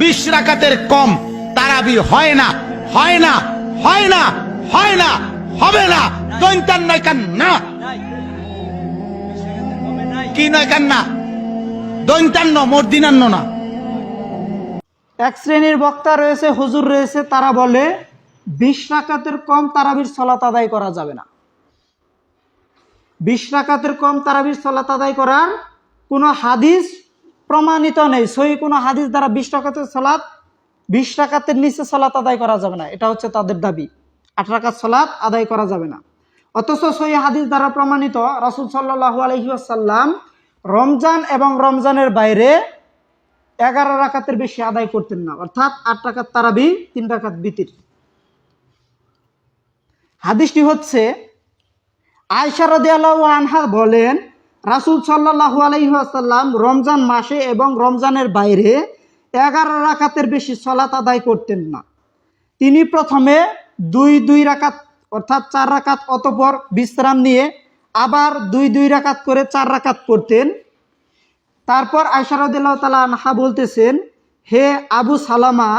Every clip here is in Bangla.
বিশ রাকাতের কম তারাবি হয় না হয় না হয় না হয় না, হবে না। দৈন্তান নয় কান না কি নয় কান না দৈন্তান্ন মর্দিনান্ন না। এক শ্রেণির বক্তা রয়েছে, হুজুর রয়েছে, তারা বলে, বিশ রাকাতের কম তারাবির সলাত আদায় করা যাবে না। বিশ রাকাতের কম তারাবির সলাত আদায় করার কোনো হাদিস প্রমাণিত নেই। সই কোনো হাদিস দ্বারা বিশ রাকাতের সলাৎ বিশ রাকাতের নিচে সলাত আদায় করা যাবে না। এটা হচ্ছে তাদের দাবি। আট রাকাত সলাৎ আদায় করা যাবে না। অথচ সই হাদিস দ্বারা প্রমাণিত রাসুল সাল্লাহু আলহিহাসাল্লাম রমজান এবং রমজানের বাইরে এগারো রাকাতের বেশি আদায় করতেন না। অর্থাৎ আট রাকাত তারাবি, তিন রাকাত বিতির। হাদিসটি হচ্ছে আয়সা রদিয়াল্লাহু আনহা বলেন রাসুল সাল্লাহু আলাইসাল্লাম রমজান মাসে এবং রমজানের বাইরে এগারো রাকাতের বেশি সলাত আদায় করতেন না। তিনি প্রথমে দুই দুই রাকাত, অর্থাৎ চার রাকাত অতপর বিশ্রাম নিয়ে আবার দুই দুই রাকাত করে চার রাকাত করতেন। তারপর আয়সারদুল্লাহ তালা আনহা বলতেছেন, হে আবু সালামা,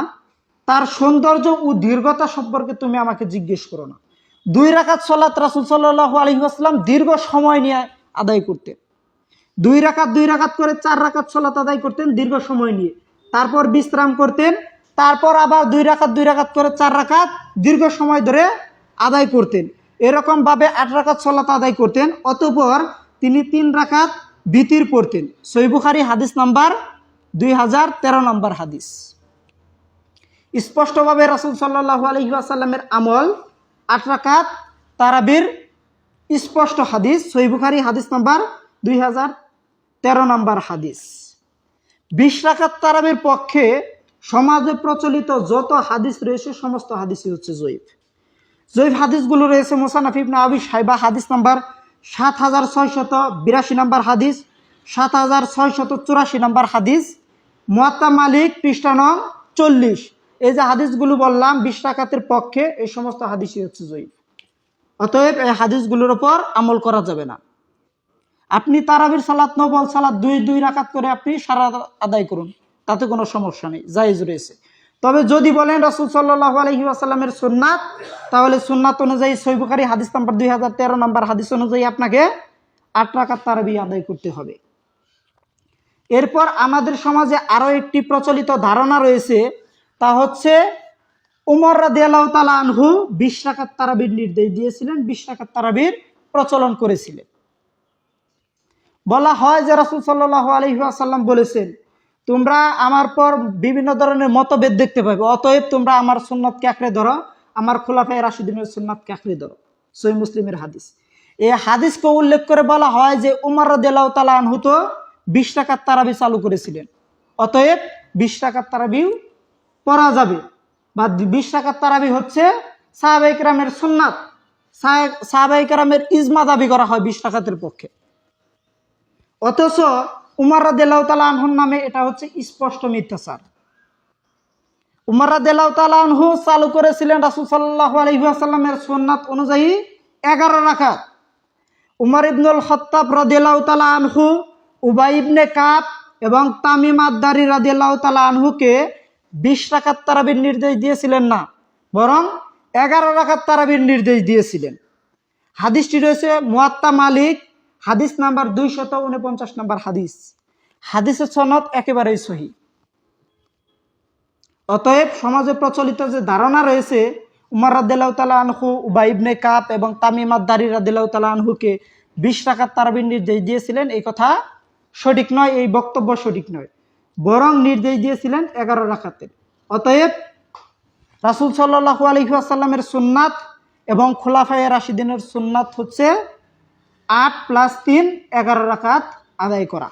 তার সৌন্দর্য ও দীর্ঘতা সম্পর্কে তুমি আমাকে জিজ্ঞেস করো না। দুই রাকাত সলাত রাসুল সাল্লাহ আলহিহাস্লাম দীর্ঘ সময় নিয়ে আদায় করতেন। দুই রাকাত দুই রাকাত করে চার রাকাত সলাত আদায় করতেন দীর্ঘ সময় নিয়ে। তারপর বিশ্রাম করতেন, তারপর আবার দুই রাকাত দুই রাকাত করে চার রাকাত দীর্ঘ সময় ধরে আদায় করতেন। এরকমভাবে আট রাকাত সলাত আদায় করতেন, অতপর তিনি তিন রাকাত বিতির পড়তেন। সৈবুখারি হাদিস নাম্বার দুই হাজার তেরো নম্বর হাদিস। স্পষ্টভাবে রাসুল সাল্লাহ আলহিহাসাল্লামের আমল আট রাকাত তারাবির স্পষ্ট হাদিস সৈবুখারি হাদিস নাম্বার দুই হাজার তেরো নম্বর হাদিস। বিশ রাকাত তারাবির পক্ষে সমাজে প্রচলিত যত হাদিস রয়েছে, সমস্ত হাদিসই হচ্ছে জৈব জৈব হাদিসগুলো রয়েছে মোসানাফ ইবনে আবি সাইবা হাদিস নাম্বার সাত হাজার ছয়শত বিরাশি নাম্বার হাদিস, সাত হাজার ছয়শত চুরাশি নম্বর হাদিস, মোয়াত্তা মালিক পৃষ্ঠা নং চল্লিশ। এই যে হাদিসগুলো বললাম, বিশ রাকাতের পক্ষে এই সমস্ত হাদিসই হচ্ছে জয়ীফ। অতএব এই হাদিসগুলোর ওপর আমল করা যাবে না। আপনি তারাবির সালাত নবল সালাত দুই দুই রাকাত করে আপনি সারা আদায় করুন। তাতে কোনো সমস্যা নেই, জায়েজ রয়েছে। তবে যদি বলেন রাসুল সাল্লাহ আলহি আসাল্লামের সুন্নাত, তাহলে সুন্নাত অনুযায়ী সৈবকারী হাদিস নাম্বার দুই হাজার তেরো নম্বর হাদিস অনুযায়ী আপনাকে আট রাকাত তারাবি আদায় করতে হবে। এরপর আমাদের সমাজে আরও একটি প্রচলিত ধারণা রয়েছে, তা হচ্ছে উমর রাদিয়াল্লাহ তালা আনহু বিশ রাকাত তারাবির নির্দেশ দিয়েছিলেন, বিশ রাকাত তারাবির প্রচলন করেছিলেন। বলা হয় যে রাসুল সাল্লাহ আলহিহাসাল্লাম বলেছেন, তোমরা আমার পর বিভিন্ন ধরনের মতভেদ দেখতে পাবে, অতএব তোমরা আমার সুন্নতকে আঁকড়ে ধরো, আমার খোলাফায় রাশিদিনের সুন্নতকে আঁকড়ে ধরো। সই মুসলিমের হাদিস। এই হাদিসকে উল্লেখ করে বলা হয় যে উমর রদাহ তালা আনহু তো বিশ টাকার তারাবি চালু করেছিলেন, অতএব বিশ টাকার তারাবিও পড়া যাবে। বা বিশ টাকার তারাবি হচ্ছে সাহাবাইকরামের সুন্নাত। সাহাবাইকরামের ইজমা দাবি করা হয় বিশ টাকাতের পক্ষে। অথচ উমার রাদেলাউ আনহুর নামে এটা হচ্ছে স্পষ্ট মিথ্যাচার। উমার রাদেলাউ আনহু চালু করেছিলেন রাসুল সাল্লাহ আলহিহাসাল্লামের সোননাথ অনুযায়ী এগারো রাখাত উমার ইবনুল খত্তাব রাদেলাউ আনহু, উবাই ইবনে কাপ এবং তামিম আদারি তালা আনহুকে বিশ রাখাত তারাবির নির্দেশ দিয়েছিলেন না, বরং এগারো রাখাত তারাবির নির্দেশ দিয়েছিলেন। হাদিসটি রয়েছে মুয়াত্তা মালিক, হাদিস নাম্বার দুইশত উনপঞ্চাশ নাম্বার হাদিস। হাদিসের সনদ একেবারেই সহি। অতএব সমাজে প্রচলিত যে ধারণা রয়েছে, উমার তালা আনহু উবা ইবনে কাপ এবং তামিমাদ দারি রাদিল্লাহ তালা আনহুকে বিশ টাকার তারাবির নির্দেশ দিয়েছিলেন, এই কথা সঠিক নয়, এই বক্তব্য সঠিক নয়। বরং নির্দেশ দিয়েছিলেন এগারো রাখাতের অতএব রাসুল সাল্লাহু আলহিহাসাল্লামের সুন্নাত এবং খোলাফায় রাশিদিনের সুন্নাত হচ্ছে আট প্লাস তিন, এগারো রাখাত আদায় করা।